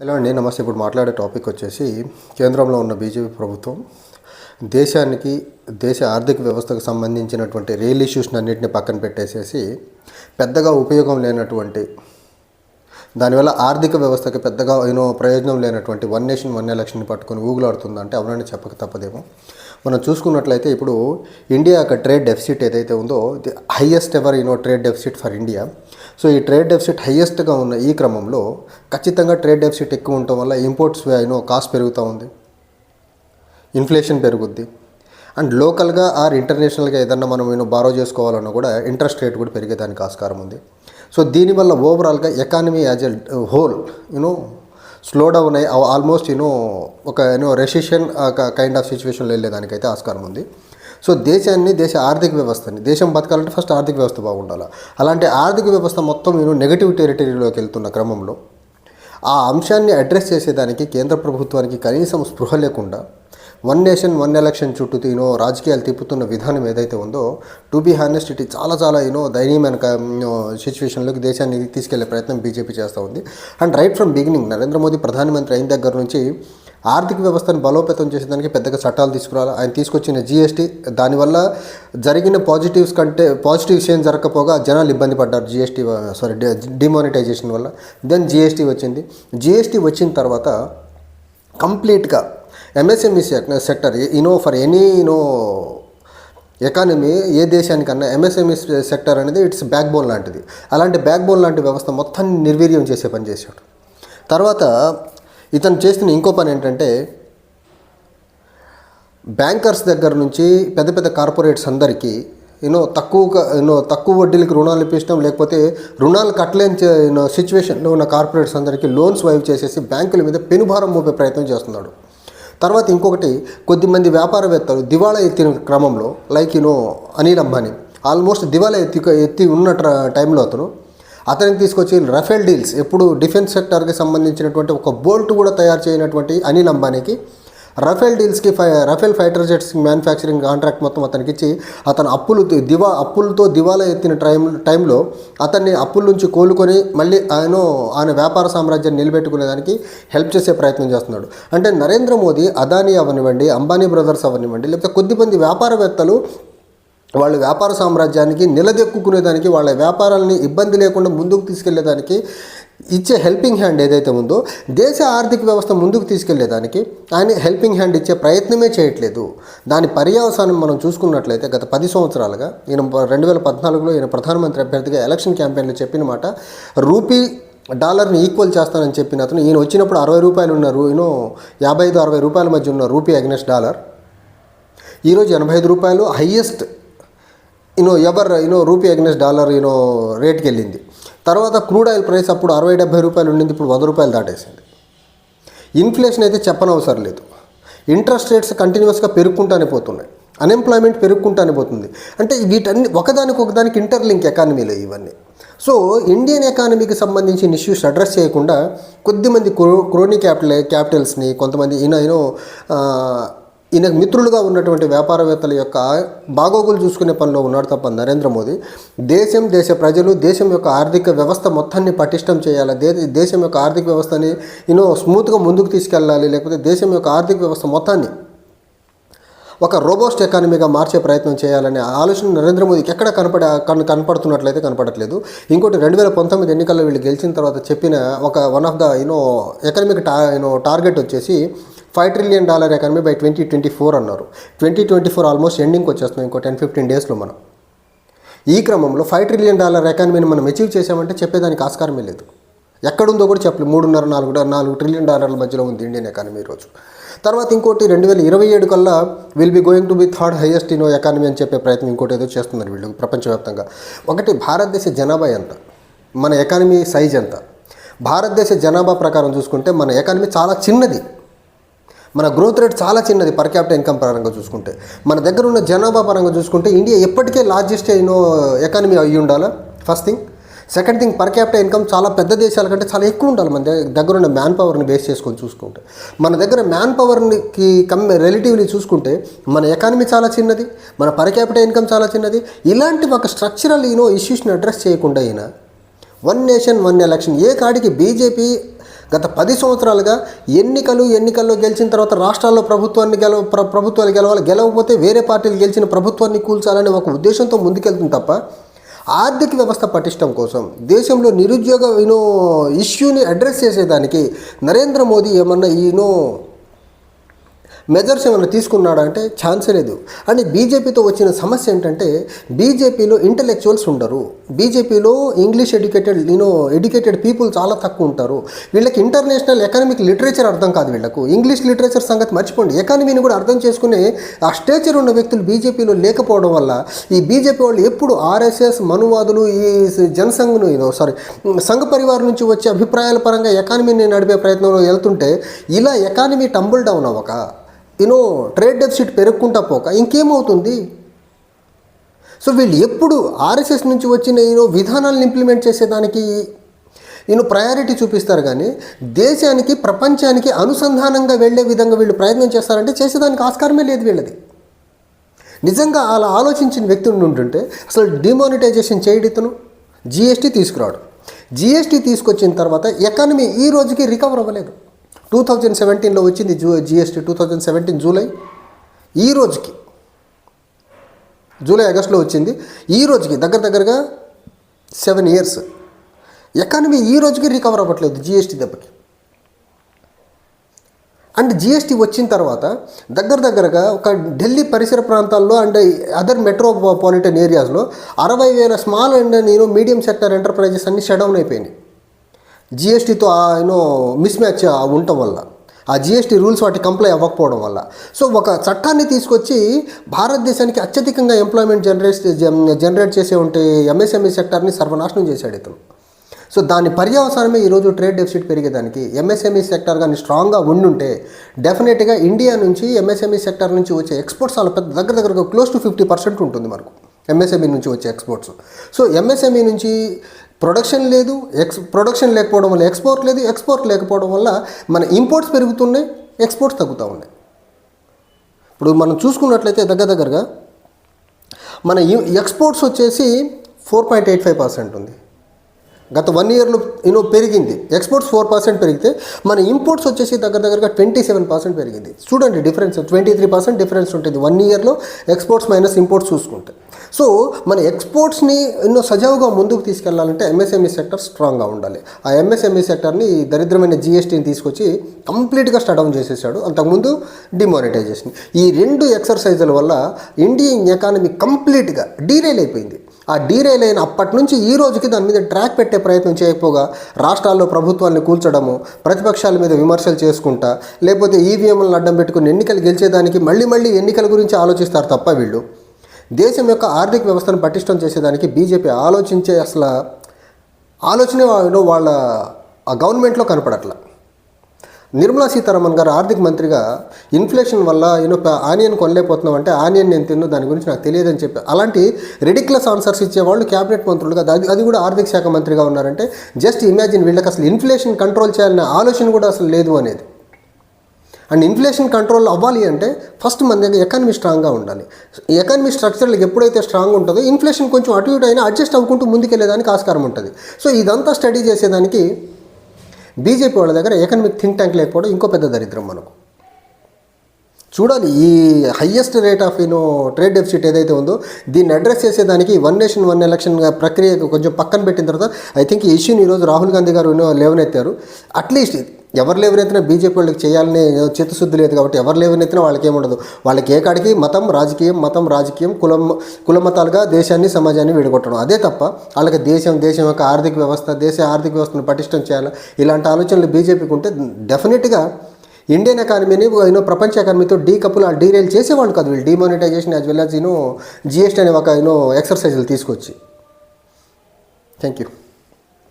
Hello అండి నమస్తే. ఇప్పుడు మాట్లాడే టాపిక్ వచ్చేసి కేంద్రంలో ఉన్న బీజేపీ ప్రభుత్వం దేశానికి దేశ ఆర్థిక వ్యవస్థకు సంబంధించినటువంటి రియల్ ఇష్యూస్ని అన్నింటిని పక్కన పెట్టేసేసి పెద్దగా ఉపయోగం లేనటువంటి దానివల్ల ఆర్థిక వ్యవస్థకి పెద్దగా ఏనో ప్రయోజనం లేనటువంటి వన్ నేషన్ వన్ ఎలక్షన్ని పట్టుకొని ఊగులాడుతుందంటే అవునని చెప్పక తప్పదేమో. మనం చూసుకున్నట్లయితే ఇప్పుడు ఇండియా యొక్క ట్రేడ్ డెఫిసిట్ ఏదైతే ఉందో the highest ever you know trade deficit for India so ఈ ట్రేడ్ డెఫిసిట్ హైయెస్ట్గా ఉన్న ఈ క్రమంలో ఖచ్చితంగా ట్రేడ్ డెఫిసిట్ ఎక్కువ ఉండటం వల్ల ఇంపోర్ట్స్ యూనో కాస్ట్ పెరుగుతూ ఉంది. ఇన్ఫ్లేషన్ పెరుగుద్ది. అండ్ లోకల్గా ఆర్ ఇంటర్నేషనల్గా ఏదన్నా మనం నేను బారో చేసుకోవాలన్నా కూడా ఇంట్రెస్ట్ రేట్ కూడా పెరిగేదానికి ఆస్కారం ఉంది. సో దీనివల్ల ఓవరాల్గా economy as a whole you know slow down అయ్యి ఆల్మోస్ట్ యూనో ఒక you know recession kind of సిచ్యువేషన్లో వెళ్ళేదానికైతే ఆస్కారం ఉంది. సో దేశాన్ని దేశ ఆర్థిక వ్యవస్థని దేశం బతకాలంటే ఫస్ట్ ఆర్థిక వ్యవస్థ బాగుండాలి. అలాంటి ఆర్థిక వ్యవస్థ మొత్తం నేను నెగటివ్ టెరిటరీలోకి వెళ్తున్న క్రమంలో ఆ అంశాన్ని అడ్రస్ చేసేదానికి కేంద్ర ప్రభుత్వానికి కనీసం స్పృహ లేకుండా వన్ నేషన్ వన్ ఎలక్షన్ చుట్టూ యూనో రాజకీయాలు తిప్పుతున్న విధానం ఏదైతే ఉందో టు బీ హానెస్ట్ ఇట్ చాలా చాలా యూనో దయనీయమైన సిచ్యువేషన్లోకి దేశాన్ని తీసుకెళ్ళే ప్రయత్నం బీజేపీ చేస్తూ ఉంది. And right from beginning Narendra Modi ప్రధానమంత్రి అయిన దగ్గర నుంచి ఆర్థిక వ్యవస్థను బలోపేతం చేసేదానికి పెద్దగా చట్టాలు తీసుకురావాలి ఆయన తీసుకొచ్చిన జీఎస్టీ దానివల్ల జరిగిన పాజిటివ్స్ కంటే పాజిటివ్స్ ఏం జరగకపోగా జనాలు ఇబ్బంది పడ్డారు జీఎస్టీ సారీ డిమానిటైజేషన్ వల్ల. దెన్ జీఎస్టీ వచ్చింది. జీఎస్టీ వచ్చిన తర్వాత కంప్లీట్గా MSME sector you know for any you know economy ఏ దేశానికన్నా ఎంఎస్ఎంఈ సెక్టర్ అనేది ఇట్స్ బ్యాక్ బోన్ లాంటిది. అలాంటి బ్యాక్ బోన్ లాంటి వ్యవస్థ మొత్తాన్ని నిర్వీర్యం చేసే పని చేశాడు. తర్వాత ఇతను చేస్తున్న ఇంకో పని ఏంటంటే బ్యాంకర్స్ దగ్గర నుంచి పెద్ద పెద్ద కార్పొరేట్స్ అందరికీ యూనో తక్కువ యూనో తక్కువ వడ్డీలకి రుణాలు ఇప్పించడం లేకపోతే రుణాలు కట్టలేని యూనో సిచ్యువేషన్లో ఉన్న కార్పొరేట్స్ అందరికీ లోన్స్ వైవ్ చేసేసి బ్యాంకుల మీద పెనుభారం మోపే ప్రయత్నం చేస్తున్నాడు. తర్వాత ఇంకొకటి కొద్దిమంది వ్యాపారవేత్తలు దివాళా ఎత్తిన క్రమంలో like you know Anil Ambani almost దివాళా ఎత్తి ఎత్తి ఉన్న ట టైంలో అతను అతనికి తీసుకొచ్చి రఫేల్ డీల్స్ ఎప్పుడు డిఫెన్స్ సెక్టర్కి సంబంధించినటువంటి ఒక బోల్ట్ కూడా తయారు చేయనటువంటి అనిల్ అంబానీకి రఫేల్ డీల్స్కి ఫై Rafale fighter jets manufacturing contract మొత్తం అతనికి ఇచ్చి అతను అప్పులు దివా అప్పులతో దివాలా ఎత్తిన టైం టైంలో అతన్ని అప్పుల నుంచి కోలుకొని మళ్ళీ ఆయన ఆయన వ్యాపార సామ్రాజ్యాన్ని నిలబెట్టుకునేదానికి హెల్ప్ చేసే ప్రయత్నం చేస్తున్నాడు. అంటే నరేంద్ర మోదీ అదానీ అవనివ్వండి అంబానీ బ్రదర్స్ అవనివ్వండి లేకపోతే కొద్దిమంది వ్యాపారవేత్తలు వాళ్ళ వ్యాపార సామ్రాజ్యానికి నిలదెక్కుకునేదానికి వాళ్ళ వ్యాపారాలని ఇబ్బంది లేకుండా ముందుకు తీసుకెళ్ళేదానికి ఇచ్చే హెల్పింగ్ హ్యాండ్ ఏదైతే ఉందో దేశ ఆర్థిక వ్యవస్థ ముందుకు తీసుకెళ్ళేదానికి ఆయన హెల్పింగ్ హ్యాండ్ ఇచ్చే ప్రయత్నమే చేయట్లేదు. దాని పర్యవసానం మనం చూసుకున్నట్లయితే గత పది సంవత్సరాలుగా ఈయన రెండు వేల పద్నాలుగులో ఈయన ప్రధానమంత్రి అభ్యర్థిగా ఎలక్షన్ క్యాంపెయిన్లో చెప్పిన మాట రూపీ డాలర్ని ఈక్వల్ చేస్తానని చెప్పిన అతను ఈయన వచ్చినప్పుడు అరవై రూపాయలు ఉన్న రూ యూనో యాభై ఐదు అరవై రూపాయల మధ్య ఉన్న రూపీ అగ్నెస్ట్ డాలర్ ఈరోజు ఎనభై ఐదు రూపాయలు highest you know ever you know rupee against dollar you know రేట్కి వెళ్ళింది. తర్వాత క్రూడ్ ఆయిల్ ప్రైస్ అప్పుడు అరవై డెబ్బై రూపాయలు ఉండింది ఇప్పుడు వంద రూపాయలు దాటేసింది. ఇన్ఫ్లేషన్ అయితే చెప్పనవసరం లేదు. ఇంట్రెస్ట్ రేట్స్ కంటిన్యూస్గా పెరుగుకుంటానే పోతున్నాయి. అన్ఎంప్లాయ్మెంట్ పెరుగుకుంటానే పోతుంది. అంటే వీటన్ని ఒకదానికి ఒకదానికి ఇంటర్లింక్ ఎకానమీలో ఇవన్నీ. సో ఇండియన్ ఎకానమీకి సంబంధించిన ఇష్యూస్ అడ్రస్ చేయకుండా కొద్దిమంది క్రో క్రోనీ క్యాపిటల్ క్యాపిటల్స్ని కొంతమంది ఈయన యూనో ఈయన మిత్రులుగా ఉన్నటువంటి వ్యాపారవేత్తల యొక్క బాగోగులు చూసుకునే పనిలో ఉన్నాడు తప్ప నరేంద్ర మోదీ. దేశం దేశ ప్రజలు దేశం యొక్క ఆర్థిక వ్యవస్థ మొత్తాన్ని పటిష్టం చేయాలి? దే దేశం యొక్క ఆర్థిక వ్యవస్థని యూనో స్మూత్గా ముందుకు తీసుకెళ్ళాలి లేకపోతే దేశం యొక్క ఆర్థిక వ్యవస్థ మొత్తాన్ని ఒక రోబోస్ట్ ఎకానమీగా మార్చే ప్రయత్నం చేయాలనే ఆలోచన నరేంద్ర మోదీకి ఎక్కడ కనపడే కన్ కనపడుతున్నట్లయితే కనపడట్లేదు. ఇంకోటి రెండు వేల పంతొమ్మిది ఎన్నికల్లో వీళ్ళు గెలిచిన తర్వాత చెప్పిన ఒక one of the you know economic టా యూనో టార్గెట్ వచ్చేసి five trillion dollar economy by twenty twenty four అన్నారు. ట్వంటీ ట్వంటీ ఫోర్ ఆల్మోస్ట్ ఎండింగ్కి వచ్చేస్తున్నాం ఇంకో టెన్ ఫిఫ్టీన్ డేస్లో మనం. ఈ క్రమంలో ఫైవ్ ట్రిలియన్ డాలర్ ఎకానమీని మనం అచీవ్ చేసామంటే చెప్పేదానికి ఆస్కారమే లేదు. ఎక్కడుందో కూడా చెప్పలేదు మూడున్నర నాలుగు నాలుగు ట్రిలియన్ డాలర్ల మధ్యలో ఉంది ఇండియన్ ఎకానమీ ఈరోజు. తర్వాత ఇంకోటి రెండు వేల ఇరవై ఏడు కల్లా will be going to be third highest in economy అని చెప్పే ప్రయత్నం ఇంకోటి ఏదో చేస్తున్నారు వీళ్ళు ప్రపంచవ్యాప్తంగా. ఒకటి భారతదేశ జనాభా ఎంత? మన ఎకానమీ సైజ్ ఎంత? భారతదేశ జనాభా ప్రకారం చూసుకుంటే మన ఎకానమీ చాలా చిన్నది. మన గ్రోత్ రేట్ చాలా చిన్నది పర్ క్యాపిటల్ ఇన్కమ్ పరంగా చూసుకుంటే. మన దగ్గర ఉన్న జనాభా పరంగా చూసుకుంటే ఇండియా ఎప్పటికే లార్జెస్ట్ అయినో ఎకానమీ అయ్యి ఉండాలా? First thing second thing per capital income చాలా పెద్ద దేశాల కంటే చాలా ఎక్కువ ఉండాలి మన దగ్గర ఉన్న మ్యాన్ పవర్ని బేస్ చేసుకొని చూసుకుంటే. మన దగ్గర మ్యాన్ పవర్కి కమ్ రిలేటివ్లీ చూసుకుంటే మన ఎకానమీ చాలా చిన్నది మన పర్ క్యాపిటల్ ఇన్కమ్ చాలా చిన్నది. ఇలాంటి ఒక స్ట్రక్చరల్ ఈనో ఇష్యూస్ని అడ్రస్ చేయకుండా అయినా వన్ నేషన్ వన్ ఎలక్షన్ ఏ కాడికి బీజేపీ గత పది సంవత్సరాలుగా ఎన్నికలు ఎన్నికల్లో గెలిచిన తర్వాత రాష్ట్రాల్లో ప్రభుత్వాన్ని గెలవ ప్రభుత్వాలు గెలవాలి గెలవకపోతే వేరే పార్టీలు గెలిచిన ప్రభుత్వాన్ని కూల్చాలనే ఒక ఉద్దేశంతో ముందుకెళ్తుంది తప్ప ఆర్థిక వ్యవస్థ పటిష్టం కోసం దేశంలో నిరుద్యోగ యూనో ఇష్యూని అడ్రస్ చేసేదానికి నరేంద్ర మోదీ ఏమన్నా ఈనో మెజర్స్ ఏమైనా తీసుకున్నాడా అంటే ఛాన్సే లేదు. అండ్ బీజేపీతో వచ్చిన సమస్య ఏంటంటే బీజేపీలో ఇంటలెక్చువల్స్ ఉండరు. బీజేపీలో ఇంగ్లీష్ ఎడ్యుకేటెడ్ నేను ఎడ్యుకేటెడ్ పీపుల్ చాలా తక్కువ ఉంటారు. వీళ్ళకి ఇంటర్నేషనల్ ఎకనమిక్ లిటరేచర్ అర్థం కాదు వీళ్ళకు. ఇంగ్లీష్ లిటరేచర్ సంగతి మర్చిపోండి. ఎకానమీని కూడా అర్థం చేసుకునే ఆ స్టేచర్ ఉన్న వ్యక్తులు బీజేపీలో లేకపోవడం వల్ల ఈ బీజేపీ వాళ్ళు ఎప్పుడు ఆర్ఎస్ఎస్ మనువాదులు ఈ జనసంఘ్ను ఇదో సారీ సంఘ పరివారం నుంచి వచ్చే అభిప్రాయాల పరంగా ఎకానమీని నడిపే ప్రయత్నంలో వెళ్తుంటే ఇలా ఎకానమీ టంబుల్ డౌన్ అవ్వక. యూనో ట్రేడ్ డెఫిసిట్ పెరుగుకుంటా పోక ఇంకేమవుతుంది? సో వీళ్ళు ఎప్పుడు ఆర్ఎస్ఎస్ నుంచి వచ్చిన యూనో విధానాలను ఇంప్లిమెంట్ చేసేదానికి నేను ప్రయారిటీ చూపిస్తారు కానీ దేశానికి ప్రపంచానికి అనుసంధానంగా వెళ్ళే విధంగా వీళ్ళు ప్రయత్నం చేస్తారంటే చేసేదానికి ఆస్కారమే లేదు వీళ్ళది. నిజంగా అలా ఆలోచించిన వ్యక్తి ఉండి ఉంటుంటే అసలు డిమానిటైజేషన్ చేయడు ఇతను. జిఎస్టీ తీసుకురావడం జిఎస్టీ తీసుకొచ్చిన తర్వాత ఎకానమీ ఈ రోజుకి రికవర్ అవ్వలేదు. టూ థౌజండ్ సెవెంటీన్లో వచ్చింది zoo GST two thousand seventeen July. ఈ రోజుకి జూలై ఆగస్టులో వచ్చింది. ఈ రోజుకి దగ్గర దగ్గరగా సెవెన్ ఇయర్స్ ఎకానమీ ఈ రోజుకి రికవర్ అవ్వట్లేదు జిఎస్టీ దెబ్బకి. అండ్ జిఎస్టీ వచ్చిన తర్వాత దగ్గర దగ్గరగా ఒక ఢిల్లీ పరిసర ప్రాంతాల్లో అండ్ అదర్ మెట్రోపాలిటన్ ఏరియాస్లో అరవై వేల స్మాల్ అండ్ నేను మీడియం సెక్టర్ ఎంటర్ప్రైజెస్ అన్ని షడౌన్ అయిపోయినాయి. జిఎస్టీతో యూనో మిస్ మ్యాచ్ ఉండటం వల్ల ఆ జిఎస్టీ రూల్స్ వాటి కంప్లై అవ్వకపోవడం వల్ల. సో ఒక చట్టాన్ని తీసుకొచ్చి భారతదేశానికి అత్యధికంగా ఎంప్లాయ్మెంట్ జనరేట్ జనరేట్ చేసే ఉంటే ఎంఎస్ఎంఈ సెక్టార్ని సర్వనాశనం చేశాడు ఇతను. సో దాని పర్యవసానమే ఈరోజు ట్రేడ్ డెఫిసిట్ పెరిగేదానికి. ఎంఎస్ఎంఈ సెక్టర్ కానీ స్ట్రాంగ్గా ఉండుంటే డెఫినెట్గా ఇండియా నుంచి ఎంఎస్ఎంఈ సెక్టర్ నుంచి వచ్చే ఎక్స్పోర్ట్స్ వాళ్ళ పెద్ద దగ్గర దగ్గర క్లోజ్ టు ఫిఫ్టీ పర్సెంట్ ఉంటుంది మనకు. ఎంఎస్ఎంఈ నుంచి వచ్చే ఎక్స్పోర్ట్స్ సో ఎంఎస్ఎంఈ నుంచి ప్రొడక్షన్ లేదు ఎక్స్ ప్రొడక్షన్ లేకపోవడం వల్ల ఎక్స్పోర్ట్ లేదు ఎక్స్పోర్ట్ లేకపోవడం వల్ల మన ఇంపోర్ట్స్ పెరుగుతున్నాయి ఎక్స్పోర్ట్స్ తగ్గుతూ ఉన్నాయి. ఇప్పుడు మనం చూసుకున్నట్లయితే దగ్గర దగ్గరగా మన ఎక్స్పోర్ట్స్ వచ్చేసి four point eight five percent ఉంది. గత వన్ ఇయర్లో యూనో పెరిగింది. ఎక్స్పోర్ట్స్ ఫోర్ పర్సెంట్ పెరిగితే మన ఇంపోర్ట్స్ వచ్చేసి దగ్గర దగ్గరగా ట్వంటీ సెవెన్ పర్సెంట్ పెరిగింది. చూడండి difference twenty three percent difference ఉంటుంది వన్ ఇయర్లో ఎక్స్పోర్ట్స్ మైనస్ ఇంపోర్ట్స్ చూసుకుంటే. సో మన ఎక్స్పోర్ట్స్ని ఎన్నో సజావుగా ముందుకు తీసుకెళ్ళాలంటే ఎంఎస్ఎంఈ సెక్టర్ స్ట్రాంగ్గా ఉండాలి. ఆ ఎంఎస్ఎంఈ సెక్టర్ని దరిద్రమైన జిఎస్టీని తీసుకొచ్చి కంప్లీట్గా స్టడౌన్ డౌన్ చేసేసాడు. అంతకుముందు డిమానిటైజేషన్ ఈ రెండు ఎక్సర్సైజుల వల్ల ఇండియన్ ఎకానమీ కంప్లీట్గా డీరైల్ అయిపోయింది. ఆ డీరైల్ అయిన అప్పటి నుంచి ఈ రోజుకి దాని మీద ట్రాక్ పెట్టే ప్రయత్నం చేయకపోగా రాష్ట్రాల్లో ప్రభుత్వాన్ని కూల్చడము ప్రతిపక్షాల మీద విమర్శలు చేసుకుంటా లేకపోతే ఈవీఎంలను అడ్డం పెట్టుకుని ఎన్నికలు గెలిచేదానికి మళ్ళీ మళ్ళీ ఎన్నికల గురించి ఆలోచిస్తారు తప్ప వీళ్ళు. దేశం యొక్క ఆర్థిక వ్యవస్థను పటిష్టం చేసేదానికి బీజేపీ ఆలోచించే అసలు ఆలోచనే వాళ్ళు వాళ్ళ ఆ గవర్నమెంట్లో కనపడట్ల. నిర్మలా సీతారామన్ గారు ఆర్థిక మంత్రిగా ఇన్ఫ్లేషన్ వల్ల యూనో ఆనియన్ కొనలేకపోతున్నాం అంటే ఆనియన్ నేను తిన్ను దాని గురించి నాకు తెలియదని చెప్పి అలాంటి రెడిక్లస్ ఆన్సర్స్ ఇచ్చేవాళ్ళు క్యాబినెట్ మంత్రులుగా అది అది కూడా ఆర్థిక శాఖ మంత్రిగా ఉన్నారంటే జస్ట్ ఇమాజిన్ వీళ్ళకి అసలు ఇన్ఫ్లేషన్ కంట్రోల్ చేయాలనే ఆలోచన కూడా అసలు లేదు అనేది. అండ్ ఇన్ఫ్లేషన్ కంట్రోల్ అవ్వాలి అంటే ఫస్ట్ మన దగ్గర ఎకానమీ స్ట్రాంగ్గా ఉండాలి. ఎకానమీ స్ట్రక్చర్లు ఎప్పుడైతే స్ట్రాంగ్ ఉంటుందో ఇన్ఫ్లేషన్ కొంచెం అటు ఇటు అయినా అడ్జస్ట్ అవ్వుకుంటూ ముందుకెళ్ళేదానికి ఆస్కారం ఉంటుంది. సో ఇదంతా స్టడీ చేసేదానికి బీజేపీ వాళ్ళ దగ్గర ఎకనమిక్ థింక్ ట్యాంక్ లేకపోవడం ఇంకో పెద్ద దరిద్రం మనకు. చూడాలి ఈ highest rate of you know trade deficit ఏదైతే ఉందో దీన్ని అడ్రస్ చేసేదానికి వన్ నేషన్ వన్ ఎలక్షన్ ప్రక్రియ కొంచెం పక్కన పెట్టిన తర్వాత ఐ థింక్ ఈ ఇష్యూని ఈరోజు రాహుల్ గాంధీ గారు లేవనెత్తారు. అట్లీస్ట్ ఎవరు లేవనెత్తినా బీజేపీ వాళ్ళకి చేయాలని చిత్తశుద్ధి లేదు కాబట్టి ఎవరు లేవనెత్తినా వాళ్ళకి ఏముండదు వాళ్ళకి ఏ కాడికి మతం రాజకీయం మతం రాజకీయం కులం కులమతాలుగా దేశాన్ని సమాజాన్ని విడగొట్టడం. అదే తప్ప వాళ్ళకి దేశం దేశం యొక్క ఆర్థిక వ్యవస్థ దేశ ఆర్థిక వ్యవస్థను పటిష్టం చేయాలి? ఇలాంటి ఆలోచనలు బీజేపీకి ఉంటే డెఫినెట్గా ఇండియన్ ఎకానమీని యూనో ప్రపంచ ఎకానమీతో డీ కప్పులు డీరైల్ చేసేవాళ్ళు కాదు వీళ్ళు. Demonetisation as well as you know GST అనే ఒక యూనో ఎక్సర్సైజ్లు తీసుకొచ్చి. Thank you